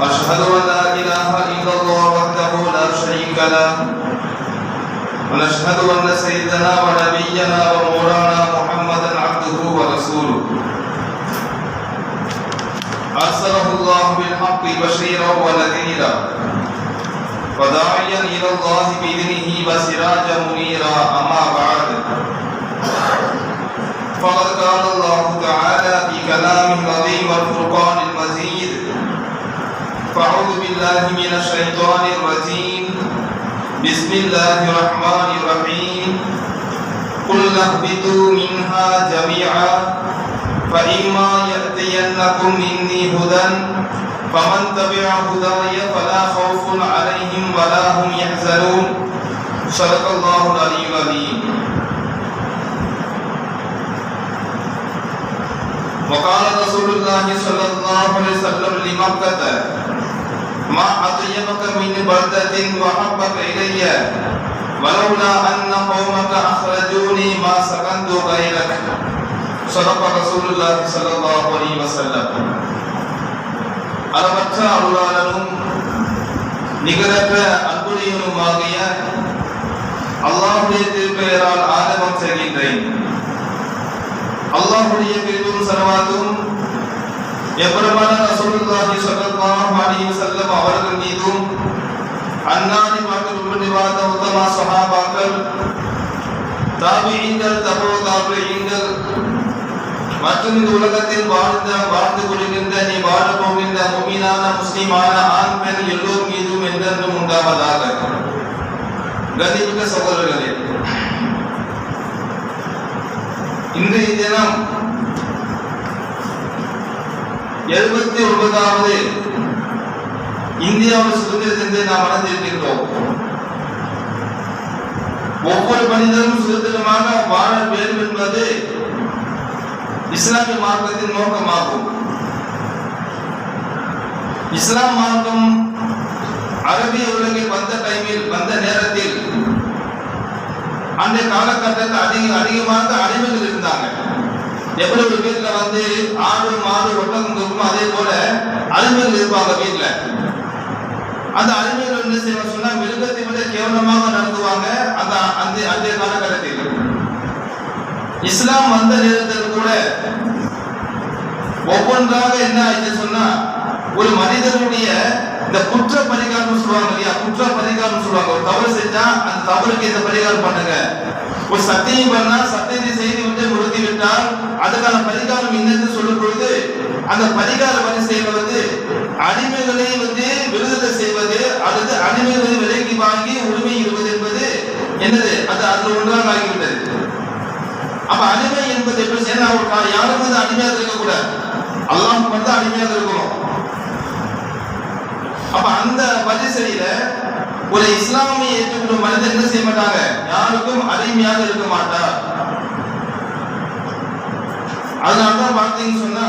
أشهد أن لا إله إلا الله وحده لا شريك له. ونشهد أن سيدنا ونبينا ومولانا محمدا عبده ورسوله. أرسله الله بالحق بشيرا ونذيرا. وداعيا إلى الله بإذنه وسراجا منيرا. أما بعد. فقد قال الله تعالى في كلامه العظيم والفرقان المجيد فأعوذ بالله من الشيطان الرجيم بسم الله الرحمن الرحيم قل اهبطوا منها جميعا فإما يأتينكم مني هدى، فمن تبع هداي فلا خوف عليهم ولا هم يحزنون. صدق الله العلي العظيم. وقال رسول الله صلى الله عليه وسلم لمكة ما أطيبك من بلدة وحبك إلي ولولا أن قومك أخرجوني ما سكنت غيرك صدق رسول الله صلى الله عليه وسلم அளவற்ற அருளாளனும் நிகரற்ற அன்புடையனுமாகிய அல்லாஹுடைய திருப்பெயரால் ஆரம்பம் செய்கின்றேன் அல்லாஹுடைய பெரும் சரவாத்தும் எவ்வளவான ரசூலுல்லாஹி ஸல்லல்லாஹு அலைஹி வஸல்லம் அவர்கள் மீதும் அன்னாரி மக்கள் உள்நிவாத உத்தம சஹாபாக்கள் தாபியீன்கள் தபோ தாபியீன்கள் மற்றும் இந்த உலகத்தில் வாழ்ந்த வாழ்ந்து கொள்கின்ற நீ வாழ போகின்ற முமீனான முஸ்லிமான ஆண் பெண் எல்லோர் மீதும் என்றென்றும் உண்டாவதாக. கதிமிக்க சகோதரர்களே இன்றைய தினம் எழுபத்தி ஒன்பதாவது. இந்தியாவின் சுதந்திர தினத்தை நாம் வளர்ந்திருக்கின்றோம் ஒவ்வொரு மனிதனும் சுதந்திரமாக வாழ வேண்டும் என்பது இஸ்லாமிய மார்க்கத்தின் நோக்கமாகும். இஸ்லாம் மார்க்கம் அரபிய உலகில் வந்த டைமில் வந்த நேரத்தில் அந்த காலகட்டத்தில் அதிக அதிகமாக அடிமைகள் இருந்தாங்க. எவ்வளவு பேர்ல வந்து ஆடு மாடு ஒட்டகம் அவங்க வீட்டில் அந்த அறிஞர்கள் என்ன செய்வாங்க. சொன்னா மிருகத்தை விட கேவலமாக நடத்துவாங்க அந்த அந்த அந்த காலகட்டத்தில். இஸ்லாம் வந்த நேரத்தில் கூட ஒவ்வொன்றாக என்ன ஆயிடுச்சு சொன்னா ஒரு மனிதனுடைய இந்த குற்ற பரிகாரம் சொல்லுவாங்க இல்லையா? குற்ற பரிகாரம் சொல்லுவாங்க. ஒரு தவறு செஞ்சா அந்த தவறுக்கு இந்த பரிகாரம் பண்ணுங்க. ஒரு சத்தியம் பண்ணா சத்தியத்தை செய்து விட்டு முடித்து விட்டால் அதுக்கான பரிகாரம் என்னன்னு சொல்லும் பொழுது அந்த பரிகார பணி செய்வது அடிமைகளை வந்து விடுதலை செய்வது அல்லது அடிமைகளை விலைக்கு வாங்கி உரிமை இடுவது என்பது என்னது? அது அதுல ஒன்றாக ஆகிவிட்டது. அப்ப அடிமை என்பது எப்படி செய்யணும்? யாரும் வந்து அடிமையாக இருக்கக்கூடாது. அல்லாஹ் வந்து அடிமையாக இருக்கணும். அப்ப அந்த வரிசையில ஒரு இஸ்லாமிய ஏற்றுக்கொள்ளும் மனிதர் என்ன செய்ய மாட்டாங்க? யாருக்கும் அடிமையாக இருக்க மாட்டார். அதனாலதான் பார்த்தீங்கன்னு சொன்னா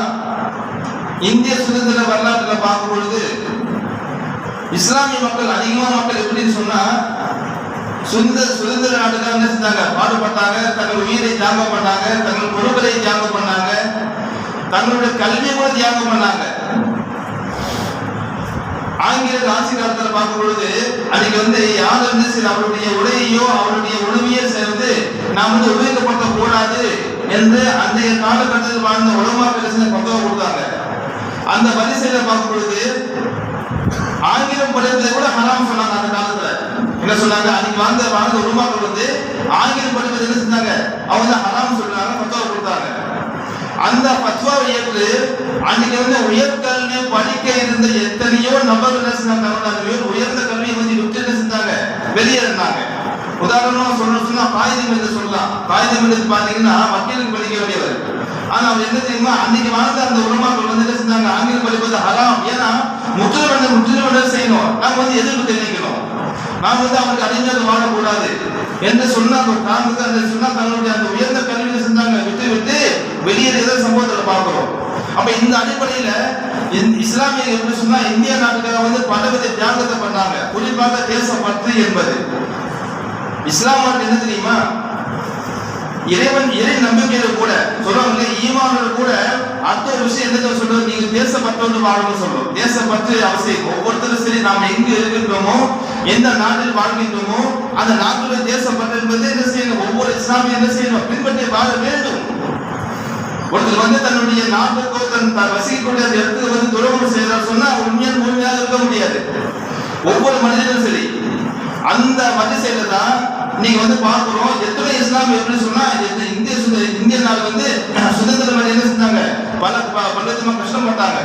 இந்திய சுதந்திர வரலாற்றுல பார்க்கும் பொழுது இஸ்லாமிய மக்கள் அதிகமான மக்கள் எப்படின்னு சொன்னா சுதந்திர சுதந்திர நாட்டுக்காக என்ன செஞ்சாங்க? பாடுபட்டாங்க தங்கள் உயிரை தியாகம் பண்ணாங்க தங்கள் பொருட்களை தியாகம் பண்ணாங்க தங்களுடைய கல்வியை கூட தியாகம் பண்ணாங்க. ஆங்கில ஆட்சி பார்க்கும் பொழுது அன்னைக்கு வந்து யார் வந்து சில அவருடைய உடையையோ அவருடைய உணவையோ சேர்ந்து நாம் வந்து உபயோகப்படுத்த கூடாது என்று அந்த காலகட்டத்தில் வாழ்ந்த உலமா பேசுன பக்கம் கொடுத்தாங்க. அந்த வரிசையில பார்க்கும் பொழுது ஆங்கிலம் படிப்பதை கூட ஹராம் சொன்னாங்க அந்த காலத்துல. என்ன சொன்னாங்க? அன்னைக்கு வாழ்ந்த வாழ்ந்த உருமாக்கள் வந்து ஆங்கிலம் படிப்பது என்ன செஞ்சாங்க? அவங்க ஹராம் சொல்றாங்க பக்கம் கொடுத்தாங்க. அந்த பத்வாவை ஏற்று அன்னைக்கு வந்து உயர்கல்வி படிக்க இருந்த எத்தனையோ நபர்கள் என்ன செஞ்சாங்க? உயர்ந்த கல்வியை வந்து விட்டு என்ன செஞ்சாங்க? வெளியேறினாங்க உதாரணமா சொல்லணும் சொன்னா காகிதம் என்று சொல்லலாம். காகிதம் என்று பாத்தீங்கன்னா வக்கீலுக்கு படிக்க வேண்டியவர். ஆனா அவர் என்ன தெரியுமா? அன்னைக்கு வாழ்ந்த அந்த உலமாக்கள் வந்து என்ன செஞ்சாங்க? ஆங்கிலம் படிப்பது ஹராம். ஏன்னா முற்றிலும் என்ன முற்றிலும் செய்யணும். நாம் வந்து எதிர்ப்பு தெரிவிக்கணும். நாம் வந்து அவருக்கு அறிஞர் வாழக்கூடாது. என்று சொன்ன அந்த காரணத்தை அந்த சொன்னா தங்களுடைய அந்த உயர்ந்த கல்வியில செஞ்சாங்க. விட்டு விட்டு வெளியேறியதை சம்பவத்துல பார்க்கிறோம். அப்ப இந்த அடிப்படையில இஸ்லாமியர்கள் இஸ்லாமிய எப்படி சொன்னா இந்திய நாட்டுக்காக வந்து பலவித தியாகத்தை பண்ணாங்க குறிப்பாக தேசப்பற்று என்பது. இஸ்லாம் என்ன தெரியுமா? இறைவன் இறை நம்பிக்கையில கூட சொல்றாங்க ஈமானோட கூட அடுத்த ஒரு விஷயம் என்ன சொல்றது? நீங்க தேசப்பற்றோடு வாழணும்னு சொல்றோம். தேசப்பற்று அவசியம். ஒவ்வொருத்தரும் சரி நாம எங்கு இருக்கின்றோமோ எந்த நாட்டில் வாழ்கின்றோமோ அந்த நாட்டுடைய தேசப்பற்று என்பது என்ன செய்யணும்? ஒவ்வொரு இஸ்லாமியும் என்ன செய்யணும்? பின்பற்றி வாழ வேண்டும். ஒருத்தர் வந்து தன்னுடைய நாட்டுக்கோ தன் வசிக்கக்கூடிய அந்த இடத்துக்கு வந்து துரோகம் செய்தார் சொன்னா அவர் உண்மையான முழுமையாக இருக்க முடியாது. ஒவ்வொரு மனிதனும் சரி. அந்த வரிசையில தான் நீங்க வந்து பார்க்கிறோம் எத்தனை இஸ்லாம் எப்படி சொன்னா இந்த இந்திய சுத- இந்திய நாள் வந்து சுதந்திரம் அடைய என்ன செஞ்சாங்க? பல ப- பல விதமா கஷ்டப்பட்டாங்க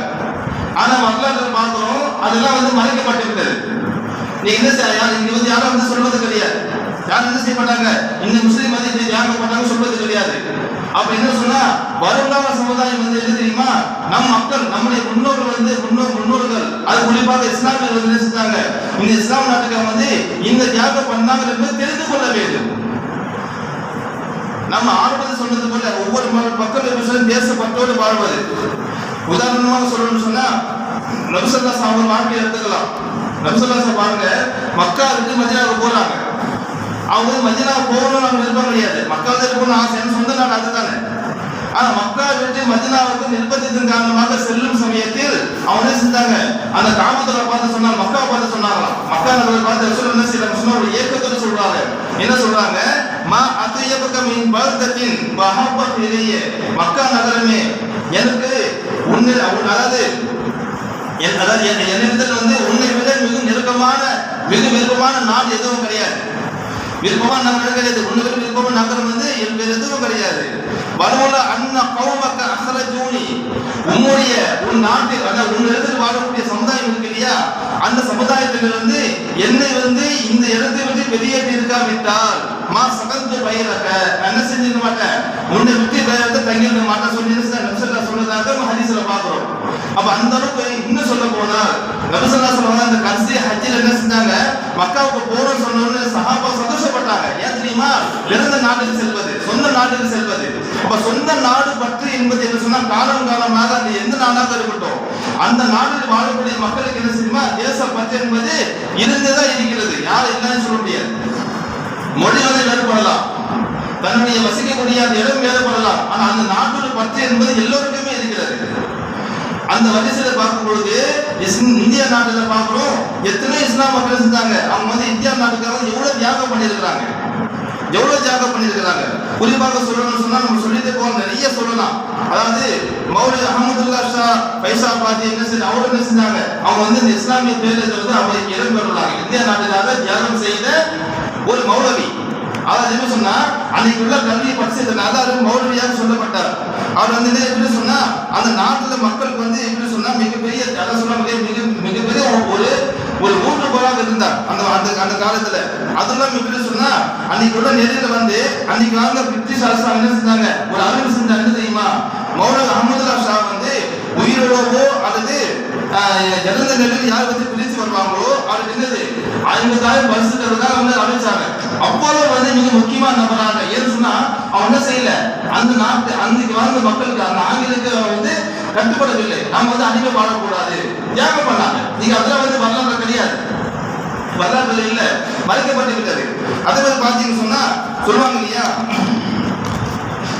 ஆனா வரலாற்று பார்க்கிறோம் அதெல்லாம் வந்து மறைக்கப்பட்டிருக்கிறது நீ என்ன செய்ய இங்க வந்து யாரும் வந்து சொல்வது கிடையாது. யாரும் என்ன செய்ய மாட்டாங்க? இந்த முஸ்லீம் வந்து இந்த தியாகம் பண்ணாங்க சொல்றது கிடையாது. அப்ப என்ன சொன்னா வருங்கால சமுதாயம் வந்து என்ன தெரியுமா? நம் மக்கள் நம்முடைய முன்னோர்கள் வந்து முன்னோர் முன்னோர்கள். அது குறிப்பாக இஸ்லாமியர்கள் வந்து என்ன செஞ்சாங்க? இந்த இஸ்லாம் நாட்டுக்கு வந்து இந்த தியாகம் பண்ணாங்க என்பது தெரிந்து கொள்ள வேண்டும். நம்ம ஆரம்பத்தில் சொன்னது போல ஒவ்வொரு ம- மக்கள் எப்படி சொல்லி தேசப்பட்டோடு வாழ்வது. உதாரணமாக சொல்லணும்னு சொன்னா நபிசல்லா சாமர் வாழ்க்கை எடுத்துக்கலாம். நபிசல்லா சாஹிப் பாருங்க மக்கா இருந்து மதினாவுக்கு போறாங்க. அவங்க வந்து மதினா போகணும்னு அவங்க விருப்பம் கிடையாது. மக்கா இருக்கணும்னு ஆசைன்னு ஆசை சொந்த நாடு அதுதானே. ஆனா மக்கா விட்டு மதினாவுக்கு நிர்பந்தத்தின் காரணமாக செல்லும் சமயத்தில் அவங்க என்ன செஞ்சாங்க? அந்த கிராமத்துல பார்த்து சொன்னாங்க மக்கா பார்த்து சொன்னாங்களாம். மக்கா நகரை பார்த்து ரசூல் என்ன செய்யறாங்க? சொன்னா ஒரு ஏக்கத்தோட சொல்றாங்க. என்ன சொல்றாங்க? மா அத்தியபக மின் பர்தத்தின் மகாபத் இலையே. மக்கா நகரமே எனக்கு உன்னில் அதாவது அதாவது என்னிடத்தில் வந்து உன்னை விட மிக நெருக்கமான மிக விருப்பமான நாடு எதுவும் கிடையாது. விருப்பமான நகரம் கிடையாது. உன்னை விருப்பமான நகரம் வந்து என் வேறு எதுவும் கிடையாது. வலுவல அண்ணா கௌமக்க அசர ஜூனி உன்னுடைய உன் நாட்டில் அதாவது உன் இடத்தில் வாழக்கூடிய சமுதாயம் இருக்கு இல்லையா? அந்த சமுதாயத்தில் வந்து என்னை வந்து இந்த இடத்தை விட்டு வெளியேற்றி இருக்காவிட்டால் மா சகந்து பயிரக்க என்ன செஞ்சிருக்க மாட்டேன்? உன்னை விட்டு வேற தங்கி தங்கியிருக்க மாட்டேன் சொல்லி நபிசல்லா சொன்னதாக ஹரிசில பாக்குறோம் அப்ப அந்த அளவுக்கு இன்னும் சொல்ல போனா நபிசல்லா சொல்றாங்க அந்த கடைசி ஹஜ்ஜில் என்ன செஞ்சாங்க? மக்காவுக்கு போறோம் சொன்ன உடனே சஹாபா சந்தோஷப்பட்டாங்க. ஏன் தெரியுமா? இறந்த நாட்டுக்கு செல்வது சொந்த நாட்டுக்கு செல்வது. அப்ப சொந்த நாடு பற்று என்பது என்ன சொன்னா காலம் காலமாக அது எந்த நாடாக இருக்கட்டும். அந்த நாட்டில் வாழக்கூடிய மக்களுக்கு என்ன செய்யுமா தேச பற்று என்பது இருந்துதான் இருக்கிறது. யார் இல்லைன்னு சொல்ல முடியாது. மொழி வந்து வேறுபடலாம். தன்னுடைய வசிக்கக்கூடிய அந்த இடம் வேறுபடலாம். ஆனா அந்த நாட்டோட பற்று என்பது எல்லோருக்குமே இருக்கிறது. அந்த வரிசையில பார்க்கும் பொழுது இந்தியா நாட்டுல பார்க்கிறோம் எத்தனை இஸ்லாம் மக்கள் செஞ்சாங்க. அவங்க வந்து இந்தியா நாட்டுக்காக எவ்வளவு தியாகம் பண்ணியிருக்கிறாங்க. எவ்வளவு தியாகம் பண்ணியிருக்கிறாங்க. குறிப்பாக சொல்லணும்னு சொன்னா நம்ம சொல்லிட்டு போக நிறைய சொல்லலாம். அதாவது மௌலி அஹமதுல்லா ஷா பைசா பாதி என்ன செஞ்சு அவங்க என்ன செஞ்சாங்க? அவங்க வந்து இந்த இஸ்லாமிய பேரில் வந்து அவங்களுக்கு இடம் பெறலாம் இந்தியா நாட்டுக்காக தியாகம் செய்த ஒரு மௌலவி. அவர் என்ன சொன்னா அன்னைக்கு உள்ள கல்வியை படிச்சதுனால அவர் மௌலவியாக சொல்லப்பட்டார். அவர் வந்து என்ன எப்படி சொன்னா அந்த நாட்டுல மக்களுக்கு வந்து எப்படி சொன்னா மிகப்பெரிய அதான் சொன்னா மிக மிக மிகப்பெரிய ஒரு ஒரு ஊன்றுகோலாக இருந்தார் அந்த அந்த அந்த காலத்துல. அதெல்லாம் எப்படி சொன்னா அன்னைக்கு உள்ள நெறியில வந்து அன்னைக்கு வாழ்ந்த பிரிட்டிஷ் அரசாங்கம் என்ன செஞ்சாங்க? ஒரு அறிவு செஞ்சாங்க என்ன தெரியுமா? மௌலவி அஹமதுல்லா ஷா வந்து உயிரோடவோ அல்லது இறந்த நிலையில் யார் வந்து பிரித்து வருவாங்களோ அவருக்கு என்னது? ஐம்பதாயிரம் பரிசு தருவதாக வந்து அறிவிச்சாங்க அப்போலோ வந்து மிக முக்கியமான நபராக. ஏன்னு சொன்னா அவன் என்ன செய்யல? அந்த நாட்டு அன்னைக்கு வாழ்ந்த மக்களுக்கு அந்த ஆங்கிலுக்கு வந்து கட்டுப்படவில்லை. நம்ம வந்து அதிகம் வாழக்கூடாது தியாகம் பண்ணாங்க. நீங்க அதெல்லாம் வந்து வரலாறு கிடையாது. வரலாறு இல்ல. மறைக்கப்பட்டு விட்டது அதே மாதிரி பாத்தீங்கன்னு சொன்னா சொல்லுவாங்க இல்லையா?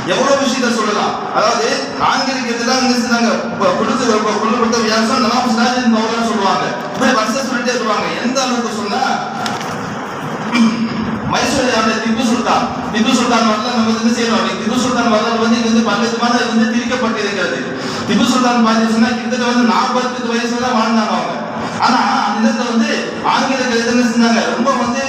எவ்வளவு விஷயத்த சொல்லலாம்? அதாவது ஆங்கிலிக்கு தான் இங்க கொடுத்து கொ- கொண்டு வியாசம் நவாப் சொல்லுவாங்க. இப்படி வருஷம் சொல்லிட்டே சொல்லுவாங்க. எந்த அளவுக்கு சொன்னா மைசூர் யாருடைய திப்பு சுல்தான். திப்பு சுல்தான் வரலாறு நம்ம வந்து செய்யணும்? திப்பு சுல்தான் வரலாறு வந்து இது வந்து பல விதமான இது வந்து திரிக்கப்பட்டிருக்கிறது திப்பு சுல்தான் பார்த்தீங்கன்னா கிட்டத்தட்ட வந்து நாற்பத்தி வயசுல தான் வாழ்ந்தாங்க அவங்க. ஆனா அந்த இடத்துல வந்து ஆங்கில என்ன செஞ்சாங்க? ரொம்ப வந்து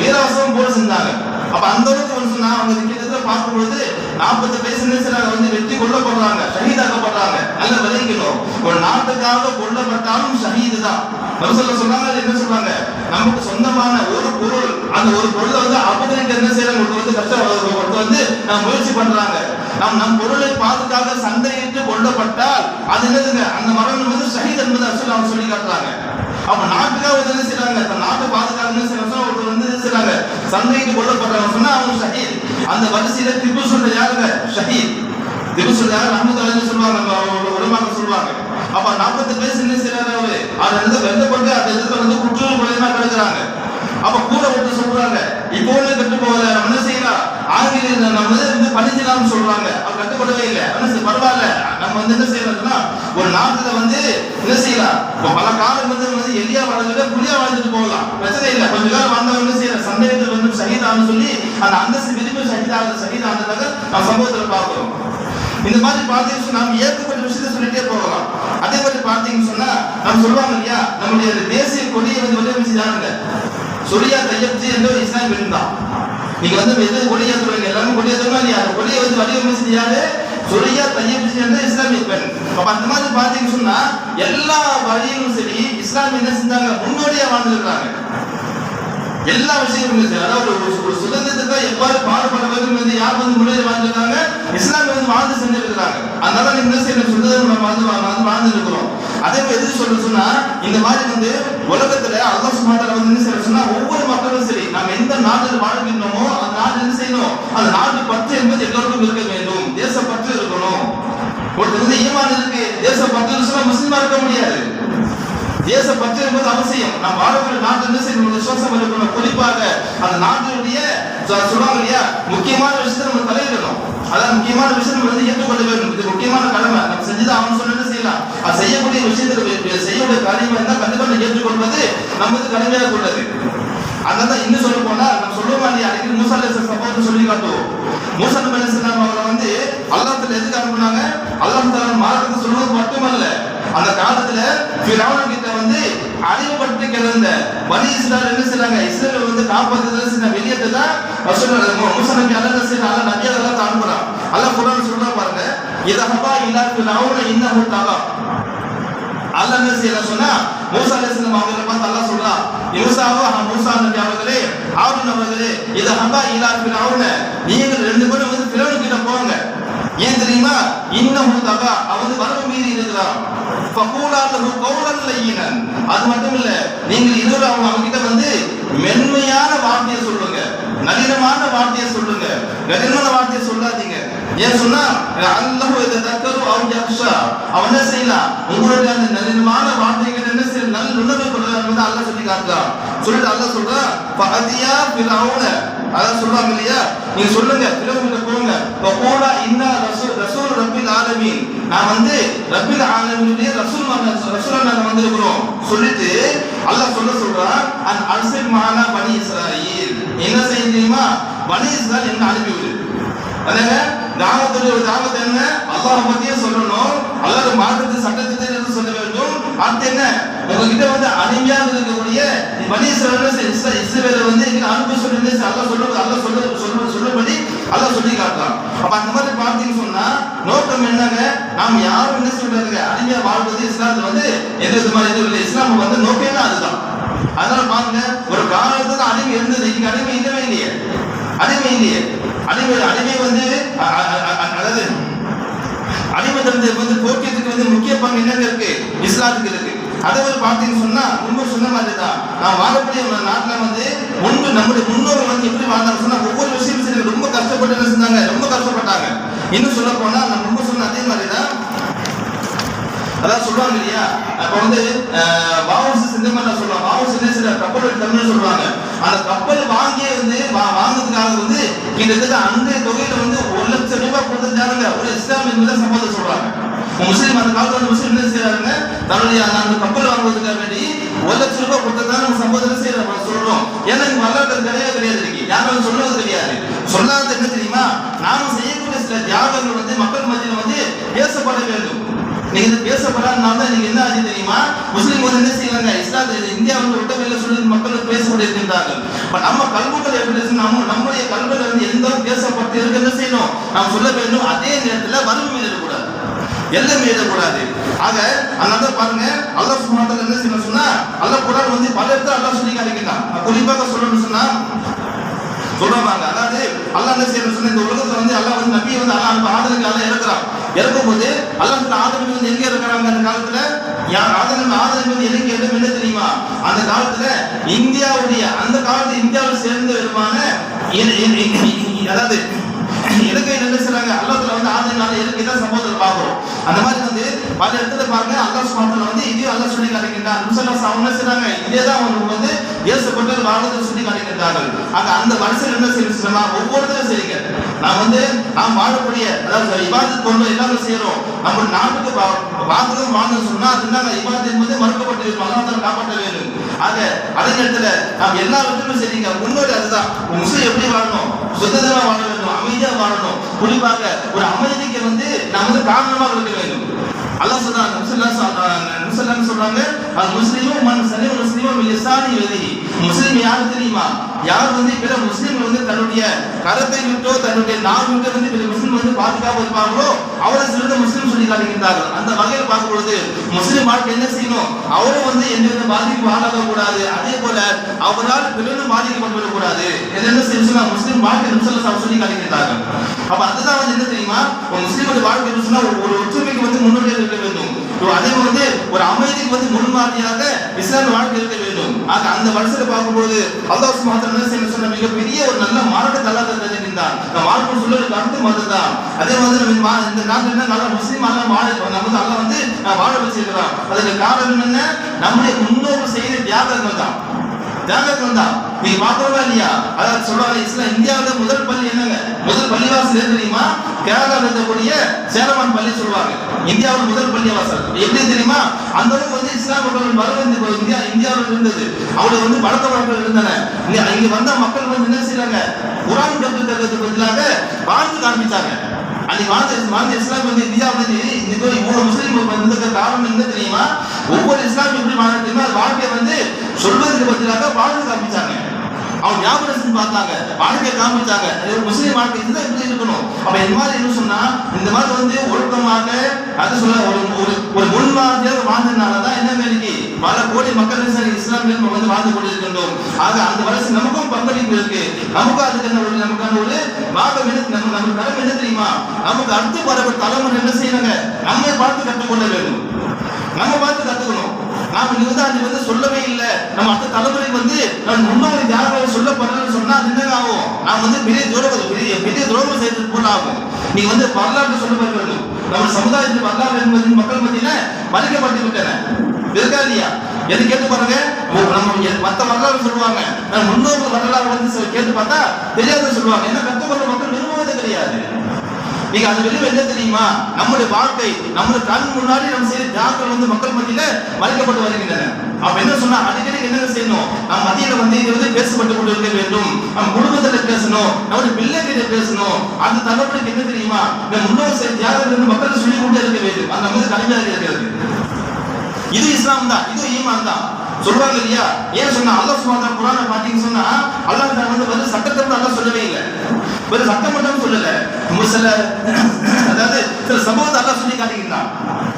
வீராசம் போல செஞ்சாங்க. அப்ப அந்த அளவுக்கு வந்து நான் அவங்க கிட்டத்தட்ட பார்க்கும்பொழுது நாற்பது வயசு நினைச்சாங்க வந்து வெற்றி கொல்லப்படுறாங்க ஷஹீதாக்கப்படுறாங்க. நல்ல விளைவிக்கணும் ஒரு நாட்டுக்காக கொல்லப்பட்டாலும் ஷஹீது தான் நபிசல்ல சொன்னாங்க என்ன சொல்றாங்க நமக்கு சொந்தமான ஒரு பொருள் அந்த ஒரு பொருளை வந்து அபகரிக்க என்ன செய்யறாங்க கொண்டு வந்து கஷ்டம் கொண்டு வந்து நாம் முயற்சி பண்றாங்க. நாம் நம் பொருளை பாதுகாக்க சண்டையிட்டு கொல்லப்பட்டால் அது என்னதுங்க? அந்த மரணம் வந்து ஷஹீத் என்பதை அசல் அவங்க சொல்லி காட்டுறாங்க. அப்ப நாட்டுக்காக வந்து என்ன செய்றாங்க. தன் நாட்டை பாதுகாக்கணும்னு சில வருஷம் ஒருத்தர் வந்து என்ன செய்றாங்க. சந்தைக்கு கொல்லப்படுறாங்க சொன்னா அவங்க ஷஹீத். அந்த வரிசையில திப்பு சொல்ற யாருங்க? ஷஹீத். திப்பு சொல்ற யாரு? அஹமது அலி சொல்லுவாங்க நம்ம உலமாக்க சொல்லுவாங்க அப்ப நாற்பத்தி பேர் என்ன செய்யறாரு அவரு? அதை வந்து வெந்தப்பட்டு அந்த இடத்துல வந்து குற்றம் கொலைமா கிடக்குறாங்க. அப்ப கூட விட்டு சொல்றாங்க இப்போ கட்டு போகல என்ன செய்யலாம் ஆங்கிலேயர் நம்ம வந்து பண்ணிச்சலாம்னு சொல்றாங்க அவர் கட்டுப்படவே இல்லை. ஆனால் சரி பரவாயில்ல. நம்ம வந்து என்ன செய்யறதுன்னா ஒரு நாட்டுல வந்து என்ன செய்யலாம்? இப்போ பல காலம் வந்து வந்து எளியா வாழ்ந்துட்டு புளியா வாழ்ந்துட்டு போகலாம். பிரச்சனை இல்லை. கொஞ்ச காலம் வாழ்ந்தவங்க என்ன செய்யற? சந்தேகத்தில் வந்து சகிதான்னு சொல்லி அந்த அந்தஸ்து விரும்பி சகிதாக சகிதான்றதாக நம்ம சமூகத்தில் பார்க்கிறோம். இந்த மாதிரி பார்த்தீங்கன்னு நாம் நம்ம ஏற்கப்பட்ட விஷயத்தை சொல்லிட்டே போகலாம். அதே மாதிரி பார்த்தீங்கன்னு சொன்னா நம்ம சொல்லுவாங்க இல்லையா? நம்முடைய தேசிய கொடியை வந்து வடிவமைச்சு யாருங்க சொல்லியா தையப்ஜி என்ற ஒரு இஸ்லாம் இருந்தான் தான் நீங்க வந்து எது கொடியா சொல்றீங்க எல்லாமே கொடியா சொல்லுவாங்க நீ அந்த கொடியை வந்து வடிவமைச்சு யாரு? சொலியா தையப்ஜி என்ற இஸ்லாமிய பெண். அப்ப அந்த மாதிரி பார்த்தீங்கன்னு சொன்னா எல்லா வழியும் சரி இஸ்லாம் என்ன செஞ்சாங்க? முன்னோடியா வாழ்ந்துருக்காங்க எல்லா விஷயங்களும் சரி. அதாவது ஒரு ஒரு சுதந்திரத்துக்கு எவ்வாறு பாடுபட வேண்டும் என்று யார் வந்து முன்னேறி வாழ்ந்துருக்காங்க இஸ்லாம் வந்து வாழ்ந்து செஞ்சிருக்கிறாங்க அதனால நீங்க என்ன செய்யணும் சுதந்திரம் நம்ம வந்து வா- வந்து வாழ்ந்து இருக்கிறோம் அதே மாதிரி எது சொல்ல சொன்னா இந்த மாதிரி வந்து உலகத்துல அல்லாஹ் சுப்ஹானஹு வந்து என்ன செய்யணும் சொன்னா ஒவ்வொரு மக்களும் சரி நம்ம எந்த நாட்டு தேசம் பத்து பற்று முஸ்லீமா இருக்க முடியாது. தேசம் பற்று என்பது அவசியம். நாம் வாழக்கூடிய நாட்டு என்ன செய்யணும்? விசுவாசம் இருக்கணும். குறிப்பாக அந்த நாட்டினுடைய சொல்லுவாங்க இல்லையா முக்கியமான விஷயத்தை நம்ம தலையிடணும். அதான் முக்கியமான விஷயம் நம்ம வந்து ஏற்றுக்கொள்ள வேண்டும். இது முக்கியமான கடமை. நம்ம செஞ்சுதான் அவன் சொன்னது செய்யலாம்? அது செய்யக்கூடிய விஷயத்தை செய்யக்கூடிய காரியம் இருந்தால் கண்டிப்பாக நம்ம ஏற்றுக்கொள்வது நமது கடமையாக உள்ளது. அதான் இன்னும் சொல்ல போனா நம்ம சொல்லுவோம் இல்லையா? அடிக்கடி மூசா அலைஹி சம்பவத்தை சொல்லி காட்டுவோம். மூசா நபி என்ன ஸலாம் அவரை வந்து அல்லாத்துல எதுக்கு அனுப்புனாங்க அல்லாஹ் தஆலா சொல்வது மட்டுமல்ல. அந்த காலத்துல ஃபிரௌன் கிட்ட வந்து அழிவுபட்டு கிடந்த பனி இஸ்ராயல் என்ன செய்றாங்க? இஸ்ரேல் வந்து காப்பாத்துறதுல சின்ன வெளியேற்ற தான் ரசூல் மூசா நபி அல்லாஹ் செய்யற அல்லாஹ் நபி சொல்றா பாருங்க. இதஹபா இல்லா ஃபிரௌன் இன்னஹு தகா அல்லாஹ் என்ன செய்யலாம் சொன்னா மூசா அலைஹிஸ்ஸலாம் அவங்களை பார்த்து அல்லாஹ் சொல்றான் மூசாவோ மூசா நபி அவர்களே ஆரூன் அவர்களே இத இல்லா ஃபிரௌன. நீங்கள் ரெண்டு பேரும் வந்து ஃபிரௌன் கிட்ட போங்க. ஏன் தெரியுமா? இன்னஹு தகா அவன் வந்து மீறி இருக்கிறான். ஃபகூலா அது மட்டும் இல்ல நீங்கள் இருவரும் அவங்க அவங்க கிட்ட வந்து மென்மையான வார்த்தையை சொல்லுங்க. நளினமான வார்த்தையை சொல்லுங்க. கடினமான வார்த்தையை சொல்லாதீங்க. ஏன் சொன்னா அல்லாஹ் இத தக்கரு அவ் அவன் என்ன செய்யலாம்? உங்களுடைய அந்த நளினமான வார்த்தைகள் என்ன செய்ய நல்ல உணர்வு வந்து அல்லாஹ் சொல்லி காட்டுறான் சொல்லிட்டு அல்லாஹ் சொல்றான் ஃபஅதியா பிலாவுன அதான் சொல்றாங்க இல்லையா? நீங்க சொல்லுங்க ஃபிரௌன்கிட்ட போங்க வகூலா இன்னா ரசூல் ரசூல் ரப்பில் ஆலமீன். நான் வந்து ரப்பில் ஆலமீனுடைய ரசூல் ரசூல் நாங்க வந்திருக்கிறோம். சொல்லிட்டு அல்லாஹ் சொல்ல சொல்றான் அன் அர்சில் மானா பனி இஸ்ராயில். என்ன செய்ய தெரியுமா? பனி இஸ்ராயில் என்ன அனுப்பிவிடு அதாங்க தாவத்துடைய ஒரு தாவத் என்ன? அல்லாஹ் பத்தியே சொல்லணும். அல்லாஹ் மார்க்கத்து சட்டத்தை சொல்ல வேண்டும். அடுத்து என்ன? உங்ககிட்ட வந்து அடிமையாக இருக்கக்கூடிய பனி இஸ்ரவேல் வந்து இங்க அனுப்ப சொல்லி அல்ல சொல்றது அல்ல சொல்ல சொல்ல சொல்லபடி அல்ல சொல்லி காட்டலாம் அப்ப அந்த மாதிரி பார்த்தீங்கன்னு சொன்னா நோக்கம் என்னங்க? நாம் யாரும் என்ன சொல்றாங்க அடிமையா வாழ்வது இஸ்லாத்துல வந்து எந்த விதமான இது இல்லை. இஸ்லாம் வந்து நோக்கமே அதுதான். அதனால பாருங்க ஒரு காலத்துல அடிமை இருந்தது. இங்க அடிமை இல்லவே இல்லையே. அடிமை இல்லையே. அடிமை அடிமை வந்து அதாவது அடிமை தந்து வந்து போக்கியத்துக்கு வந்து முக்கிய பங்கு என்னங்க இருக்கு? இஸ்லாத்துக்கு இருக்கு அதே மாதிரி பார்த்தீங்கன்னு சொன்னா உண்மை சொன்ன மாதிரி தான் நான் வாழக்கூடிய ஒரு நாட்டுல வந்து முன்பு நம்முடைய முன்னோர்கள் வந்து எப்படி வாழ்ந்தாங்க சொன்னா ஒவ்வொரு விஷயம் சரி ரொம்ப கஷ்டப்பட்டு என்ன செஞ்சாங்க? ரொம்ப கஷ்டப்பட்டாங்க. இன்னும் சொல்ல போனா நான் முன்பு சொன்ன அதே மாதிரி தான் அதான் சொல்லுவாங்க இல்லையா? அப்ப வந்து வாவூசி சிந்தமல்ல சொல்லுவாங்க. வாவூசி என்ன சில கப்பல் தமிழ் சொல்லுவாங்க. அந்த கப்பல் வாங்கியே வந்து வாங்கினதுக்காக வாங்குறதுக்காக வந்து கிட்டத்தட்ட அந்த தொகையில வந்து லட்சம் ரூபாய் கொடுத்துருந்தாங்க ஒரு இஸ்லாம் என்பதை சம்பவத்தை சொல்றாங்க. முஸ்லீம் அந்த காலத்துல வந்து முஸ்லீம் என்ன செய்யறாங்க தன்னுடைய அந்த அந்த கப்பல் வாங்குறதுக்காக வேண்டி ஒரு லட்சம் ரூபாய் கொடுத்ததான் நம்ம சம்பவத்தை செய்யறோம் சொல்றோம். ஏன்னா இங்க வரலாற்று கிடையவே கிடையாது இன்னைக்கு. யாரும் சொல்றது கிடையாது. சொல்லாதது என்ன தெரியுமா? நாம செய்யக்கூடிய சில தியாகங்கள் வந்து மக்கள் மத்தியில் வந்து பேசப்பட வேண்டும். நீங்க இது பேசப்படாதனால தான் நீங்க என்ன ஆச்சு தெரியுமா? முஸ்லீம் ஒரு என்ன செய்யறாங்க இஸ்லாம் இந்தியா வந்து விட்டவில்லை சொல்லி மக்கள் பேசிக்கொண்டிருக்கின்றார்கள் பட் நம்ம கல்விகள் எப்படி நம்ம நம்முடைய கல்விகள் வந்து எந்த பேசப்பட்டு இருக்கு என்ன செய்யணும்? நாம் சொல்ல வேண்டும் அதே நேரத்தில் வறுமை மீறக்கூடாது எல்லை மீறக்கூடாது ஆக அதனால பாருங்க அல்லா சுமாத்தில் என்ன செய்யணும் சொன்னா அல்ல குர்ஆன் வந்து பல இடத்துல அல்லா சொல்லி காமிக்கிறான் குறிப்பாக சொல்லணும்னு சொன்னா சொல்றாங்க அதாவது அல்லாஹ் என்ன செய்யணும் சொன்னா இந்த உலகத்துல வந்து அல்லா வந்து நம்பி வந்து அல்லா அனுப்ப ஆதரவுக்கு அல்லா இறக்குறான். இறக்கும் போது அல்லாஹ் சொல்ல ஆதரவு வந்து எங்க இருக்கிறாங்க அந்த காலத்துல? யார் ஆதரவு ஆதரவு வந்து எனக்கு இடம் என்ன தெரியுமா? அந்த காலத்துல இந்தியாவுடைய அந்த காலத்து இந்தியாவில் சேர்ந்த விதமான அதாவது இலக்கை என்ன செய்றாங்க அல்லாஹ்ல வந்து ஆதரவு இலக்கை தான் சம்பவத்தில் பார்க்கிறோம். அந்த மாதிரி வந்து பல இடத்துல பாருங்க அல்லாஹ் சுமத்துல வந்து இதே அல்லாஹ் சொல்லி காட்டுகின்றார் முசல்லா அவங்க செய்றாங்க? இதே தான் அவங்க வந்து ஏசப்பட்டு வாழ்வதை சொல்லி காட்டுகின்றார்கள் ஆக அந்த வரிசையில் என்ன செய்யணும் ஒவ்வொருத்தரும் செய்யுங்க. நான் வந்து நாம் வாழக்கூடிய அதாவது இபாதத் கொண்டு எல்லாமே செய்யறோம் நம்ம நாட்டுக்கு பாதுகாப்பு வாங்கன்னு சொன்னா அது என்ன இபாதத் என்பது மறுக்கப்பட்டிருக்கும் அதனால தான் காப்பாற்ற வேண்டும். ஆக அதே நேரத்துல நாம் எல்லா விதத்திலும் சரிங்க முன்னோடி அதுதான். ஒரு முஸ்லிம் எப்படி வாழணும்? சுதந்திரமா வாழ வேண்டும் அமைதியா வாழணும். குறிப்பாக ஒரு அமைதிக்கு வந்து நாம் வந்து காரணமாக இருக்க வேண்டும். அல்லாஹ் சொல்றாங்க முஸ்லிம் சொல்றாங்க முஸ்லிம் சொல்றாங்க அது முஸ்லிமும் மன் சனி முஸ்லிமும் லிசானி எழுதி. முஸ்லிம் யாரு தெரியுமா? யார் வந்து பிற முஸ்லிம்கள் வந்து தன்னுடைய கரத்தை விட்டோ தன்னுடைய நாள் விட்டோ வந்து பிற முஸ்லிம் வந்து பாதுகாப்பு இருப்பாங்களோ அவரை சிறந்த முஸ்லிம் சொல்லி காட்டுகின்றார்கள். அந்த வகையில் பார்க்கும் பொழுது முஸ்லிம் வாழ்க்கை என்ன செய்யணும் அவரும் வந்து எந்த பாதிப்பு ஆளாக கூடாது அதே போல அவரால் பிறரும் பாதிக்கப்பட்டு கூடாது இது என்ன செய்யணும் முஸ்லிம் வாழ்க்கை முஸ்லிம் சொல்லி காட்டுகின்றார்கள். அப்ப அதுதான் வந்து என்ன தெரியுமா? ஒரு முஸ்லிமோட வாழ்க்கை சொன்னா ஒரு ஒரு ஒற்றுமைக்கு வந்து முன்னுரிமை இருக்க வேண்டும். அதே வந்து ஒரு அமைதிக்கு வந்து முன்மாதிரியாக இஸ்லாமிய வாழ்க்கை இருக்க வேண்டும். ஆக அந்த மனசுல பார்க்கும்போது அல்லாஹ் சுப்ஹானஹு என்ன சொன்ன மிகப்பெரிய ஒரு நல்ல மார்க்க தல்லாத தெரிவித்தார் இந்த மார்க்கம் சொல்லுறது கருத்து மட்டும்தான் அதே மாதிரி நம்ம இந்த மா- நாட்டில் என்ன நல்ல முஸ்லீம் அல்ல வாழ நம்ம வந்து அல்லாஹ் வந்து வாழ வச்சிருக்கிறான். அதுக்கு காரணம் என்ன? நம்முடைய முன்னோர்கள் செய்த தியாகங்கள் தான். தியாகங்கள் வந்தா நீங்க பார்க்கறதா இல்லையா? அதாவது சொல்றாரு இஸ்லாம் இந்தியாவில முதல் பள்ளி என்னங்க? முதல் பள்ளிவாசல் எது தெரியுமா? கேரளாவில் இருக்கக்கூடிய சேரமான் பள்ளி சொல்லுவாங்க. இந்தியாவில் முதல் பள்ளிவாசல். எப்படி தெரியுமா? அந்த அளவுக்கு வந்து இஸ்லாம் வரும் இந்த இந்தியா இந்தியாவில் இருந்தது. அவருடைய வந்து பழக்க வழக்கங்கள் இருந்தன. இங்க வந்த மக்கள் வந்து என்ன செய்யறாங்க குரான் கற்று தருவதற்கு பதிலாக வாழ்ந்து காண்பித்தாங்க அன்னைக்கு வாழ்ந்த வாழ்ந்த இஸ்லாம் வந்து இந்தியா வந்து இன்னைக்கு இவ்வளவு முஸ்லீம் வந்ததுக்கு காரணம் என்ன தெரியுமா? ஒவ்வொரு இஸ்லாமிய எப்படி தெரியுமா? அது வாழ்க்கையை வந்து சொல்வதற்கு பதிலாக வாழ்ந்து காமிச்சாங்க. அவங்க ஞாபகம் செஞ்சு பார்த்தாங்க. வாழ்க்கையை காமிச்சாங்க. முஸ்லீம் வாழ்க்கை. இதுதான் இப்படி இருக்கணும். அப்ப இந்த மாதிரி என்ன சொன்னா இந்த மாதிரி வந்து ஒழுக்கமாக அது சொல்ல ஒரு ஒரு ஒரு முன்மாதிரியாக வாழ்ந்ததுனாலதான் என்ன இன்னைக்கு பல கோடி மக்கள் சரி நம்ம வந்து வாழ்ந்து கொண்டிருக்கின்றோம். ஆக அந்த வளர்ச்சி நமக்கும் பங்களிப்பு இருக்கு. நமக்கும் அதுக்கு என்ன ஒரு நமக்கான ஒரு பாகம் என்ன நம்ம நம்ம கடமை என்ன தெரியுமா? நமக்கு அடுத்து வர தலைமுறை என்ன செய்யணுங்க நம்மை பார்த்து கற்றுக்கொள்ள வேண்டும். நம்ம பார்த்து கத்துக்கணும். நாம இது வந்து அது வந்து சொல்லவே இல்லை. நம்ம அடுத்த தலைமுறை வந்து நான் முன்னாடி யாராவது சொல்ல போறேன்னு சொன்னா அது என்ன ஆகும்? நாம் வந்து பெரிய துரோகம் பெரிய பெரிய துரோகம் செய்தது போல ஆகும். நீ வந்து வரலாற்று சொல்ல வேண்டும் நம்ம சமுதாயத்தில் வரலாறு என்பது மக்கள் மத்தியில மறைக்கப்பட்டு விட்டன. இருக்கா இல்லையா? எது கேட்டு பாருங்க. நம்ம எ- மத்த வரலாறு சொல்லுவாங்க. நான் முன்னோர்கள் வரலாறு வந்து கேட்டு பார்த்தா தெரியாத சொல்லுவாங்க. ஏன்னா கற்றுக்கொள்ள மக்கள் விரும்புவதே கிடையாது. நீங்க அது வெளியே என்ன தெரியுமா? நம்முடைய வாழ்க்கை நம்முடைய கண் முன்னாடி நம்ம செய்த தியாகங்கள் வந்து மக்கள் மத்தியில மறைக்கப்பட்டு வருகின்றன. அப்ப என்ன சொன்னா அடிக்கடி என்ன செய்யணும்? நம்ம மத்தியில வந்து இது வந்து பேசப்பட்டு கொண்டு இருக்க வேண்டும். நம்ம குடும்பத்துல பேசணும். நம்முடைய பிள்ளைகிட்ட பேசணும். அந்த தகவலுக்கு என்ன தெரியுமா? இந்த முன்னோர் செய்த தியாகங்கள் வந்து மக்களுக்கு சொல்லிக் கொண்டே இருக்க வேண்டும். அது நமக்கு கடமையாக இருக்கிறது. இது இஸ்லாம் தான். இது ஈமான் தான். சொல்றாங்க இல்லையா? ஏன் சொன்னா அல்லாஹ் சுப்ஹானஹு குர்ஆனை பாத்தீங்க சொன்னா அல்லாஹ் தான் வந்து சட்டத்தை அல்லாஹ் சொல்லவே இல்லை. வெறும் சட்டம் மட்டும் சொல்லல. நம்ம சில அதாவது சில சம்பவத்தை அல்லாஹ் சொல்லி காட்டுகிறான்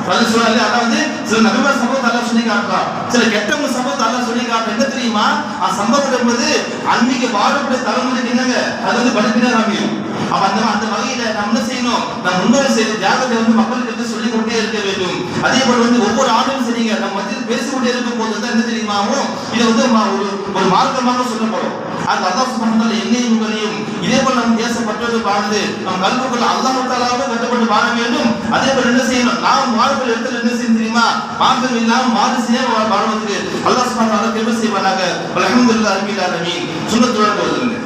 அது சொல்றாங்க அல்லாஹ் வந்து சில நபிமார் சம்பவத்தை அல்லாஹ் சொல்லி காட்டலாம் சில கெட்டவங்க சம்பவத்தை அல்லாஹ் சொல்லி காட்டலாம் என்ன தெரியுமா? அந்த சம்பவம் என்பது அன்னைக்கு வாழக்கூடிய தலைமுறைக்கு என்னங்க? அது வந்து படிப்பினர் அமையும். அப்ப அந்த அந்த வகையில நம்ம என்ன செய்யணும்? நம்ம உண்மையை செய்த தியாகத்தை வந்து மக்களுக்கு வந்து சொல்லிக் கொண்டே இருக்க வேண்டும். அதே போல வந்து ஒவ்வொரு ஆண்டும் சரிங்க நம்ம மத்தியில் பேசிக்கொண்டே இருக்கும் போது தான் என்ன தெரியுமா ஆகும் இது வந்து ஒரு ஒரு மார்க்கமாக சொல்லப்படும் அது அல்லாஹ் சுபஹானஹு என்னையும் உங்களையும் இதே போல நம்ம பேசப்பட்டது பாடுது நம் கல்விக்குள்ள அல்லாஹ் தாலாவோட கட்டப்பட்டு வாழ வேண்டும். அதே போல என்ன செய்யணும்? நாம் வாழ்வில் இடத்துல என்ன செய்யணும் தெரியுமா? மார்க்கம் இல்லாமல் மாறு செய்ய வாழ்வதற்கு அல்லாஹ் சுபஹானஹு கிருபை செய்வானாக. அல்ஹம்துலில்லாஹி ரபில் ஆலமீன். சுன்னத்துடன் போதுங்க